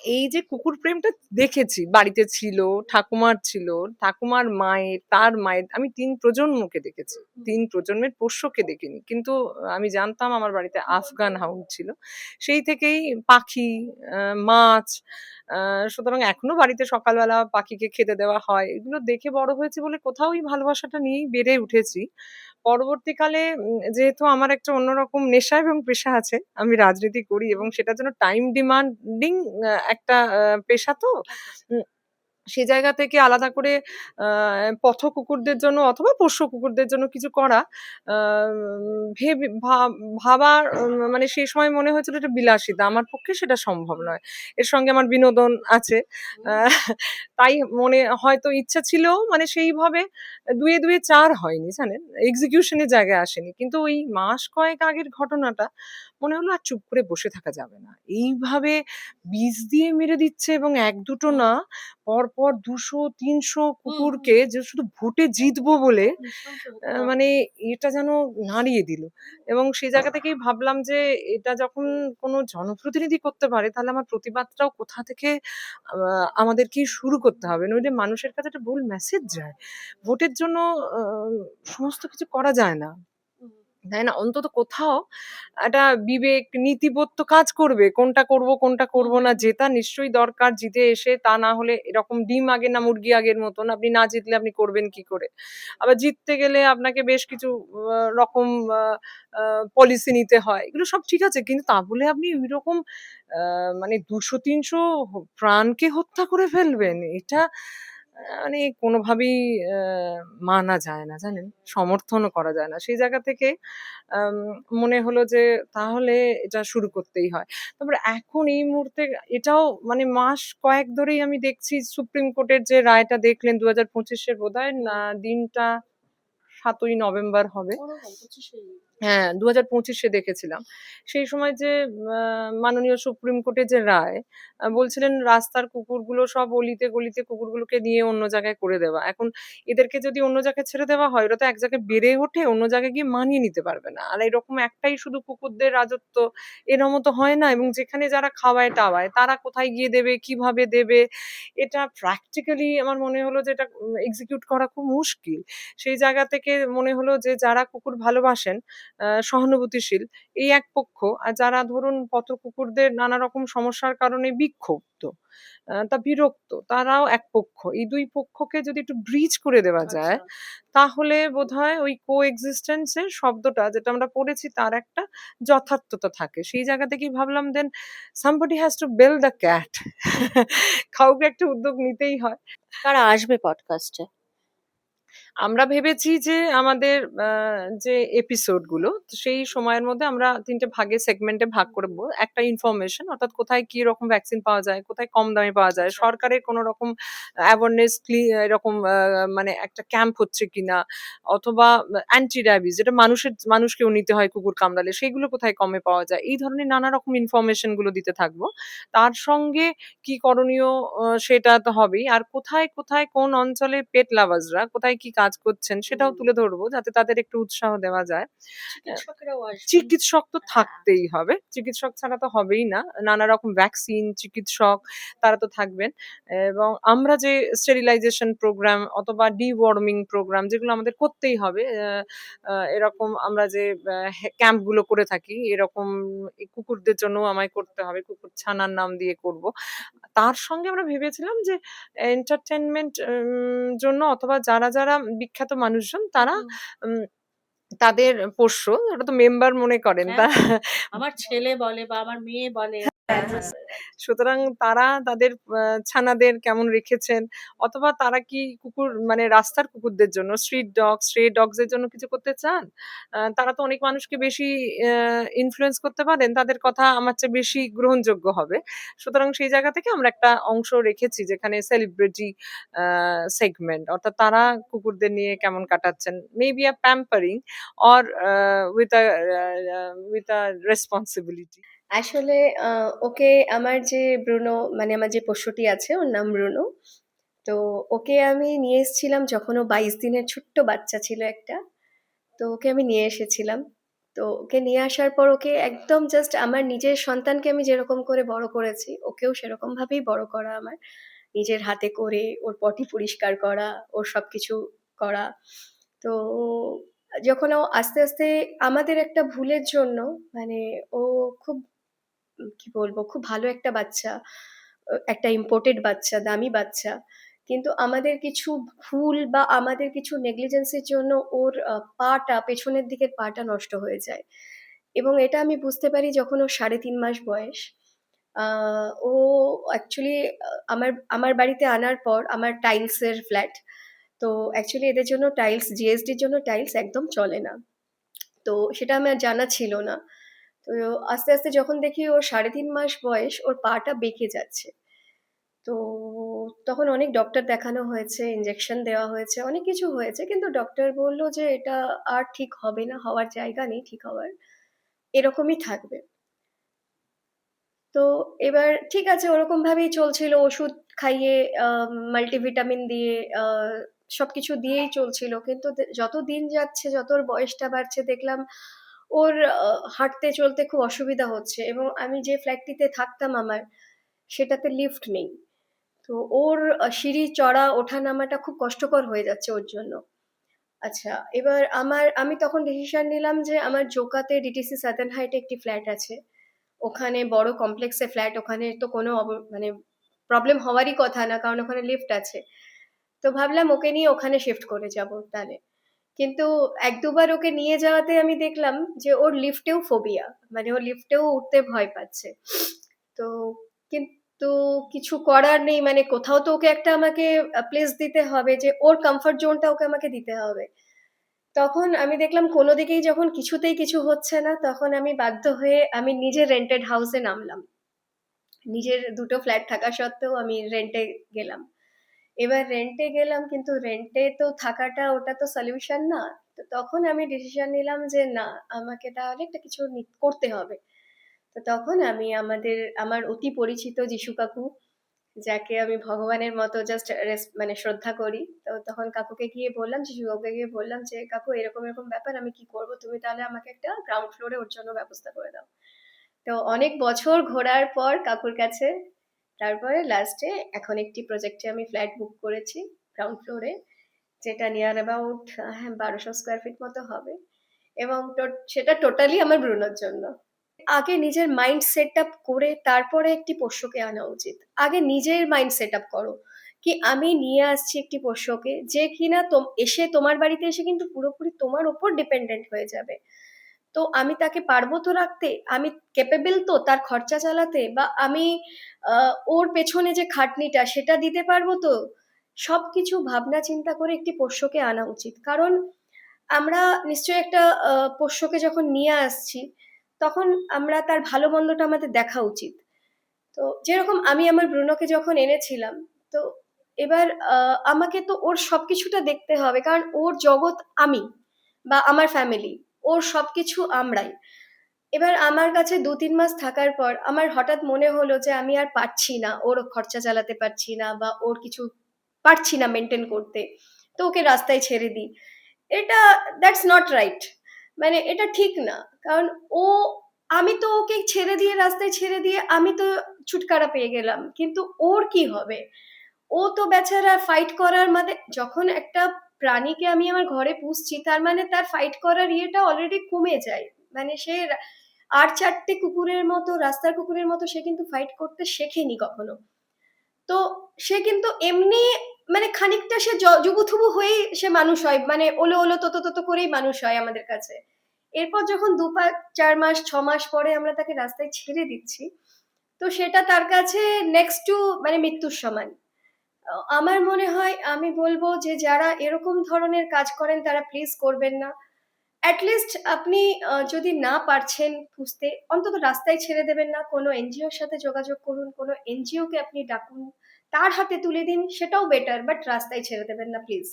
এই যে কুকুর প্রেমটা দেখেছি বাড়িতে ছিল, ঠাকুমার ছিল, ঠাকুমার মায়ের, তার মায়ের আমি তিন প্রজন্মকে দেখেছি। তিন প্রজন্মের পোষ্যকে দেখিনি। কিন্তু আমি জানতাম আমার বাড়িতে আফগান হাউন্ড ছিল। সেই থেকেই পাখি, মাছ সুতরাং এখনও বাড়িতে সকালবেলা পাখিকে খেতে দেওয়া হয়। এগুলো দেখে বড় হয়েছি বলে কোথাও এই ভালোবাসাটা নিয়েই বেড়ে উঠেছি। পরবর্তীকালে যেহেতু আমার একটা অন্যরকম নেশা এবং পেশা আছে। আমি রাজনীতি করি এবং সেটার জন্য টাইম ডিমান্ডিং একটা পেশা তো। সে জায়গা থেকে আলাদা করে পথ কুকুরদের জন্য অথবা পোষ্য কুকুরদের জন্য কিছু করা ভেবে ভাবার মানে সেই সময় মনে হয়েছিল এটা বিলাসিতা। আমার পক্ষে সেটা সম্ভব নয়। এর সঙ্গে আমার বিনোদন আছে। তাই মনে, হয়তো ইচ্ছা ছিল মানে সেইভাবে দুয়ে দুয়ে চার হয়নি, জানেন? এক্সিকিউশনের জায়গায় আসেনি। কিন্তু ওই মাস কয়েক আগের ঘটনাটা মনে হলো আর চুপ করে বসে থাকা যাবে না। এইভাবে বিষ দিয়ে মেরে দিচ্ছে এবং ১-২ টো না পরপর ২০০-৩০০ কুকুরকে যে শুধু ভোটে জিতবো বলে মানে এটা যেন নাড়িয়ে দিল। এবং সেই জায়গা থেকেই ভাবলাম যে এটা যখন কোনো জনপ্রতিনিধি করতে পারে তাহলে আমার প্রতিবাদটাও কোথা থেকে আমাদেরকেই শুরু করতে হবে। নইলে মানুষের কাছে একটা ভুল মেসেজ যায়। ভোটের জন্য সমস্ত কিছু করা যায় না। তাই না? অন্তত কোথাও একটা বিবেক, নীতিবোধ তো কাজ করবে। কোনটা করব, কোনটা করব না। জেতা নিশ্চয়ই দরকার। জিতে এসে তা না হলে এরকম ডিম আগে না মুরগি আগের মতন। আপনি না জিতলে আপনি করবেন কি করে? আবার জিততে গেলে আপনাকে বেশ কিছু রকম পলিসি নিতে হয়। এগুলো সব ঠিক আছে। কিন্তু তা বলে আপনি ঐরকম আ মানে দুশো তিনশো প্রাণকে হত্যা করে ফেলবেন। এটা মানে কোনোভাবেই মানা যায় না, জানেন? সমর্থনও করা যায় না। সেই জায়গা থেকে মনে হলো যে তাহলে এটা শুরু করতেই হয়। তারপরে এখন এই মুহূর্তে এটাও মানে মাস কয়েক ধরেই আমি দেখছি সুপ্রিম কোর্টের যে রায়টা দেখলেন ২০২৫ এর বোধহয় না দিনটা সাতই নভেম্বর হবে। ওরকম ২৫ এই হ্যাঁ, ২০২৫ এ দেখেছিলাম। সেই সময় যে মাননীয় সুপ্রিম কোর্টের যে রায় বলছিলেন রাস্তার কুকুরগুলো সব অলিতে গলিতে কুকুরগুলোকে নিয়ে অন্য জায়গায় করে দেওয়া। এখন এদেরকে যদি অন্য জায়গায় ছেড়ে দেওয়া হয় ওরা তো এক জায়গায় বেড়ে ওঠে, অন্য জায়গায় গিয়ে মানিয়ে নিতে পারবে না। আর এরকম একটাই শুধু কুকুরদের রাজত্ব এরম তো হয় না এবং যেখানে যারা খাওয়ায়-টাওয়ায় তারা কোথায় গিয়ে দেবে, কীভাবে দেবে এটা প্র্যাকটিক্যালি আমার মনে হলো যে এটা এক্সিকিউট করা খুব মুশকিল। সেই জায়গা থেকে মনে হলো যে যারা কুকুর ভালোবাসেন সহানুভূতিশীল এই এক পক্ষ আর যারা ধরুন পথ কুকুরদের নানা রকম সমস্যার কারণে বিক্ষুব্ধ তা বিরক্ত তারাও এক পক্ষ। এই দুই পক্ষকে যদি একটু ব্রিজ করে দেওয়া যায় আচ্ছা। তাহলে বোধহয় ওই co-existence এর শব্দটা যেটা আমরা পড়েছি তার একটা যথার্থতা থাকে। সেই জায়গা থেকেই ভাবলাম then somebody has to bell the cat কাউকে একটা উদ্যোগ নিতেই হয়। কারা আসবে পডকাস্টে? আমরা ভেবেছি যে আমাদের যে এপিসোডগুলো সেই সময়ের মধ্যে আমরা তিনটে ভাগে সেগমেন্টে ভাগ করব। একটা ইনফরমেশন অর্থাৎ কোথায় কি রকম ভ্যাকসিন পাওয়া যায়, কোথায় কম দামে পাওয়া যায়, আচ্ছা। সরকারের কোনো রকম অ্যাওয়ারনেস এরকম মানে একটা ক্যাম্প হচ্ছে কিনা অথবা অ্যান্টি র‍্যাবিস যেটা মানুষের মানুষকেও নিতে হয় কুকুর কামড়ালে সেগুলো কোথায় কমে পাওয়া যায়। এই ধরনের নানা রকম ইনফরমেশনগুলো দিতে থাকব। তার সঙ্গে কি করণীয় সেটা তো হবেই। আর কোথায়, কোথায় কোন অঞ্চলে পেট লাভার্সরা কোথায় কি কাজ করছেন সেটাও তুলে ধরবো যাতে তাদের একটু উৎসাহ দেওয়া যায়। চিকিৎসক তো হ্যাঁ। থাকতেই হবে। চিকিৎসক ছাড়া তো হবেই না। নানা রকম ভ্যাকসিন, চিকিৎসক তারা তো থাকবেন। এবং আমরা যে স্টেরিলাইজেশন প্রোগ্রাম অথবা ডিওয়ার্মিং প্রোগ্রাম যেগুলো আমাদের করতেই হবে। এরকম আমরা যে আ হে ক্যাম্পগুলো করে থাকি এরকম কুকুরদের জন্যও আমায় করতে হবে। কুকুর ছানার নাম দিয়ে করব। তার সঙ্গে আমরা ভেবেছিলাম যে এন্টারটেনমেন্ট জন্য অথবা যারা, যারা বিখ্যাত মানুষজন তারা উম তাদের পোষ্য ওটা তো মেম্বার মনে করেন তা হ্যাঁ, আমার ছেলে বলে বা আমার মেয়ে বলে। সুতরাং তারা তাদের ছানাদের কেমন রেখেছেন অথবা তারা কি কুকুর মানে রাস্তার কুকুরদের জন্য স্ট্রিট ডগ, স্ট্রে ডগস এর জন্য কিছু করতে চান? তারা তো অনেক মানুষকে বেশি ইনফ্লুয়েন্স করতে পারেন। তাদের কথা আমার চেয়ে বেশি গ্রহণযোগ্য হবে। সুতরাং সেই জায়গা থেকে আমরা একটা অংশ রেখেছি যেখানে সেলিব্রিটি সেগমেন্ট অর্থাৎ তারা কুকুরদের নিয়ে কেমন কাটাচ্ছেন। Maybe a pampering or with a with a responsibility আসলে ওকে আমার যে ব্রুনো মানে আমার যে পোষ্যটি আছে, ওর নাম ব্রুনো। তো ওকে আমি নিয়ে এসেছিলাম যখন ও ২২ দিনের ছোট্ট বাচ্চা ছিল একটা। তো ওকে আমি নিয়ে এসেছিলাম। তো ওকে নিয়ে আসার পর ওকে একদম জাস্ট আমার নিজের সন্তানকে আমি যেরকম করে বড় করেছি, ওকেও সেরকম ভাবেই বড় করা আমার নিজের হাতে করে, ওর পটি পরিষ্কার করা, ওর সবকিছু করা তো যখন ও আস্তে আস্তে আমাদের একটা ভুলের জন্য মানে ও খুব কি বলব, খুব ভালো একটা বাচ্চা একটা ইম্পোর্টেড বাচ্চা, দামি বাচ্চা। কিন্তু আমাদের কিছু ভুল বা আমাদের কিছু নেগলিজেন্সের জন্য ওর পাটা, পেছনের দিকের পাটা নষ্ট হয়ে যায়। এবং এটা আমি বুঝতে পারি যখন ওর সাড়ে তিন মাস বয়স। ও অ্যাকচুয়ালি আমার আমার বাড়িতে আনার পর আমার টাইলসের ফ্ল্যাট তো অ্যাকচুয়ালি এদের জন্য টাইলস জিএসডির জন্য টাইলস একদম চলে না। তো সেটা আমার জানা ছিল না। তো আস্তে আস্তে যখন দেখি ওর সাড়ে তিন মাস বয়স, ওর পাটা বেঁকে যাচ্ছে। তো তখন অনেক ডক্টর দেখানো হয়েছে ইঞ্জেকশন দেওয়া হয়েছে, অনেক কিছু হয়েছে। কিন্তু ডক্টর বলল যে, এটা আর ঠিক হবে না, হওয়ার জায়গা নেই ঠিক হওয়ার। এরকমই থাকবে। তো এবার ঠিক আছে ওরকম ভাবেই চলছিল। ওষুধ খাইয়ে মাল্টিভিটামিন দিয়ে সবকিছু দিয়েই চলছিল। কিন্তু যত দিন যাচ্ছে যত বয়সটা বাড়ছে, দেখলাম ওর হাঁটতে চলতে খুব অসুবিধা হচ্ছে এবং আমি যে ফ্ল্যাটটিতে থাকতাম আমার, সেটাতে লিফট নেই। তো ওর সিঁড়ি চড়া ওঠা নামাটা খুব কষ্টকর হয়ে যাচ্ছে ওর জন্য। আচ্ছা এবার আমার, আমি তখন ডিসিশন নিলাম যে আমার জোকাতে ডিটিসি সাদার্ন হাইটে একটি ফ্ল্যাট আছে। ওখানে বড় কমপ্লেক্সে ফ্ল্যাট ওখানে তো কোনো মানে প্রবলেম হওয়ারই কথা না, কারণ ওখানে লিফট আছে। তো ভাবলাম ওকে নিয়ে ওখানে শিফট করে যাব তাহলে। কিন্তু এক দুবার ওকে নিয়ে যাওয়াতে আমি দেখলাম যে ওর লিফটেও ফোবিয়া মানে ও লিফটেও উঠতে ভয় পাচ্ছে। তো কিন্তু কিছু করার নেই মানে কোথাও তো ওকে একটা আমাকে প্লেস দিতে হবে যে ওর কমফর্ট জোনটা ওকে আমাকে দিতে হবে। তখন আমি দেখলাম কোনো দিকেই যখন কিছুতেই কিছু হচ্ছে না, তখন আমি বাধ্য হয়ে আমি নিজের রেন্টেড হাউসে নামলাম। নিজের দুটো ফ্ল্যাট থাকা সত্ত্বেও আমি রেন্টে গেলাম। এবার রেন্টে গেলাম, কিন্তু রেন্টে তো থাকাটা ওটা তো সলিউশন না। তো তখন আমি ডিসিশন নিলাম যে না, আমাকে তাহলে একটা কিছু করতে হবে। তো তখন আমি আমাদের, আমার অতি পরিচিত যিশু কাকু, যাকে আমি ভগবানের মতো জাস্ট মানে শ্রদ্ধা করি, তো তখন কাকুকে গিয়ে বললাম, যিশু কাকুকে গিয়ে বললাম যে, কাকু, এরকম এরকম ব্যাপার, আমি কি করব? তুমি তাহলে আমাকে একটা গ্রাউন্ড ফ্লোরে ওর জন্য ব্যবস্থা করে দাও। তো অনেক বছর ঘোরার পর কাকুর কাছে তারপরে লাস্টে এখন একটি প্রজেক্টে আমি ফ্ল্যাট বুক করেছি গ্রাউন্ড ফ্লোরে যেটা নিয়ার অ্যাবাউট বারোশো স্কোয়ার ফিট মতো হবে। এবং সেটা টোটালি আমার ব্রুনোর জন্য। আগে নিজের মাইন্ড সেট আপ করে তারপরে একটি পোষ্যকে আনা উচিত। আগে নিজের মাইন্ড সেট আপ করো কি আমি নিয়ে আসছি একটি পোষ্যকে, যে কিনা এসে তোমার বাড়িতে এসে কিন্তু পুরোপুরি তোমার ওপর ডিপেন্ডেন্ট হয়ে যাবে। তো আমি তাকে পারব তো রাখতে? আমি ক্যাপেবল তো তার খরচা চালাতে? বা আমি ওর পেছনে যে খাটনিটা, সেটা দিতে পারব তো? সব কিছু ভাবনা চিন্তা করে একটি পোষ্যকে আনা উচিত। কারণ আমরা নিশ্চয়ই একটা পোষ্যকে যখন নিয়ে আসছি, তখন আমরা তার ভালো মন্দটা আমাদের দেখা উচিত। তো যেরকম আমি আমার ব্রুনোকে যখন এনেছিলাম, তো এবার আমাকে তো ওর সবকিছুটা দেখতে হবে। কারণ ওর জগৎ আমি বা আমার ফ্যামিলি ওর সবকিছু আমরাই। এবার আমার কাছে দু তিন মাস থাকার পর আমার হঠাৎ মনে হলো যে আমি আর পারছি না, ওর খরচা চালাতে পারছি না বা ওর কিছু পারছি না মেনটেন করতে। তো ওকে রাস্তায় ছেড়ে দিই। এটা দ্যাটস নট রাইট মানে এটা ঠিক না। কারণ ও, আমি তো ওকে ছেড়ে দিয়ে, রাস্তায় ছেড়ে দিয়ে আমি তো ছুটকারা পেয়ে গেলাম। কিন্তু ওর কি হবে? ও তো বেচারা ফাইট করার মানে যখন একটা প্রাণীকে আমি আমার ঘরে পুষছি, তার মানে তার ফাইট করার ইয়েটা অলরেডি কমে যায়। মানে সে আর চারটে কুকুরের মতো, রাস্তার কুকুরের মতো সে কিন্তু ফাইট করতে শেখেনি কখনো। তো সে কিন্তু এমনি মানে খানিকটা সে জুবুথুবু হয়েই সে মানুষ হয় মানে ওলো ওলো তত তত করেই মানুষ হয় আমাদের কাছে। এরপর যখন দু পা, চার মাস, ছ মাস পরে আমরা তাকে রাস্তায় ছেড়ে দিচ্ছি, তো সেটা তার কাছে নেক্সট টু মানে মৃত্যুর সমান। আমার মনে হয় আমি বলব যে যারা এরকম ধরনের কাজ করেন তারা প্লিজ করবেন না। অ্যাটলিস্ট আপনি যদি না পারছেন খুঁজতে, অন্তত রাস্তায় ছেড়ে দেবেন না। কোনো এনজিওর সাথে যোগাযোগ করুন, কোনো এনজিওকে আপনি ডাকুন, তার হাতে তুলে দিন, সেটাও বেটার বাট রাস্তায় ছেড়ে দেবেন না প্লিজ